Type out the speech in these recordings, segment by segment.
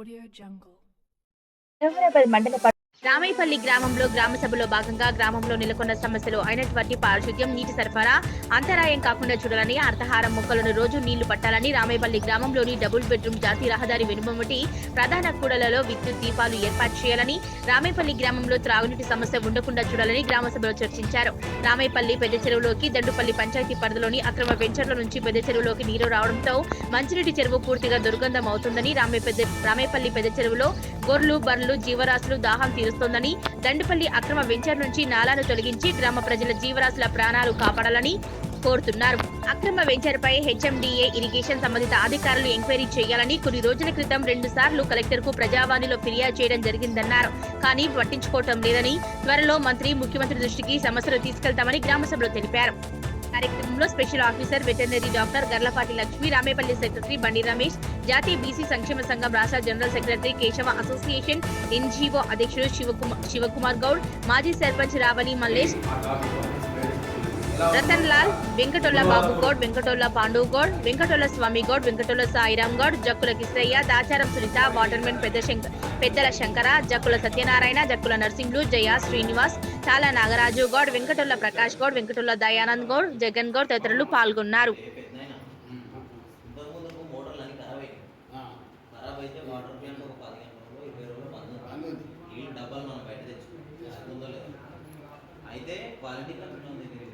Audio Jungle. రామేపల్లి గ్రామంలో గ్రామ సభలో భాగంగా గ్రామంలో నెలకొన్న సమస్యలు అయినటువంటి పారిశుద్ధ్యం నీటి సరఫరా అంతరాయం కాకుండా చూడాలని అర్థహారం మొక్కలను రోజు నీళ్ళు పట్టాలని రామేపల్లి గ్రామంలోని డబుల్ బెడ్రూమ్ జాతీయ రహదారి వెనుమటి ప్రధాన కూడలలో విద్యుత్ దీపాలు ఏర్పాటు చేయాలని రామేపల్లి గ్రామంలో త్రాగునీటి సమస్య ఉండకుండా చూడాలని గ్రామ సభలో చర్చించారు. రామేపల్లి పెద్ద చెరువులోకి దండుపల్లి పంచాయతీ పరిధిలోని అక్రమ వెంచర్ల నుంచి పెద్ద చెరువులోకి నీరు రావడంతో మంచినీటి చెరువు పూర్తిగా దుర్గంధం అవుతుందని రామే రామేపల్లి పెద్ద చెరువులో గొర్రెలు బర్రెలు జీవరాశులు దాహం తీరుస్తోందని దండుపల్లి అక్రమ వెంచర్ నుంచి నాలాను తొలగించి గ్రామ ప్రజల జీవరాశుల ప్రాణాలు కాపాడాలని కోరుతున్నారు. అక్రమ వెంచర్ పై హెచ్ఎండిఏ ఇరిగేషన్ సంబంధిత అధికారులు ఎంక్వైరీ చేయాలని కొన్ని రోజుల క్రితం రెండు సార్లు కలెక్టర్కు ప్రజావాణిలో ఫిర్యాదు చేయడం జరిగిందన్నారు. కానీ పట్టించుకోవటం లేదని త్వరలో మంత్రి ముఖ్యమంత్రి దృష్టికి సమస్యలు తీసుకెళ్తామని గ్రామసభలో తెలిపారు. కార్యక్రమంలో special officer veterinary doctor Garlapati Lakshmi Ramepalli secretary Bandi Ramesh జాతీయ బీసీ సంక్షేమ సంఘం రాష్ట్ర general secretary Keshava association NGO అధ్యక్షుడు శివకుమార్ శివకుమార్ గౌడ్ మాజీ సర్పంచ్ రావలి మల్లేష్. రతన్ లాల్ వెంకటొల్ల బాబు గౌడ్ వెంకటొల్ల పాండు గౌడ్ వెంకటొల్ల స్వామి గౌడ్ వెంకటొల్ల సాయిరాం గౌడ్ జక్కుల కిస్రయ్య దాచారం సునీత వాటర్మెన్ పెద్ద శంక పెద్దల శంకర జక్కుల సత్యనారాయణ జక్కుల నర్సింహులు జయ శ్రీనివాస్ చాలా నాగరాజు గౌడ్ వెంకటొల్ల ప్రకాష్ గౌడ్ వెంకటొల్ల దయానంద్ గౌడ్ జగన్ గౌడ్ తదితరులు పాల్గొన్నారు. అయితే ఉంది ఉందో క్వాలిటీ కంపెనీ పోయి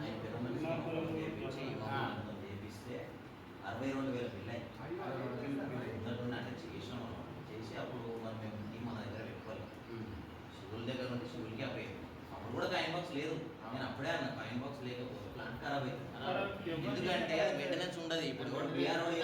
ఆయన ఇవ్వమని చేపిస్తే అరవై రెండు వేల బిల్ అయింది ఉన్నట్టుండి అంటే చేసినాం మనం చేసి అప్పుడు మరి మేము టీం మన దగ్గర పెట్టుకోవాలి. షుగర్ దగ్గర నుండి షుగర్కి అప్పుడు అప్పుడు కూడా కాయిన్ బాక్స్ లేదు. నేను అప్పుడే అన్న కాయిన్ బాక్స్ లేకపోతే ప్లాంట్ ఖరాబ్ అవుతుంది ఎందుకంటే అది మెయింటెనెన్స్ ఉండదు. ఇప్పుడు కూడా బీఆర్ వాల్యూ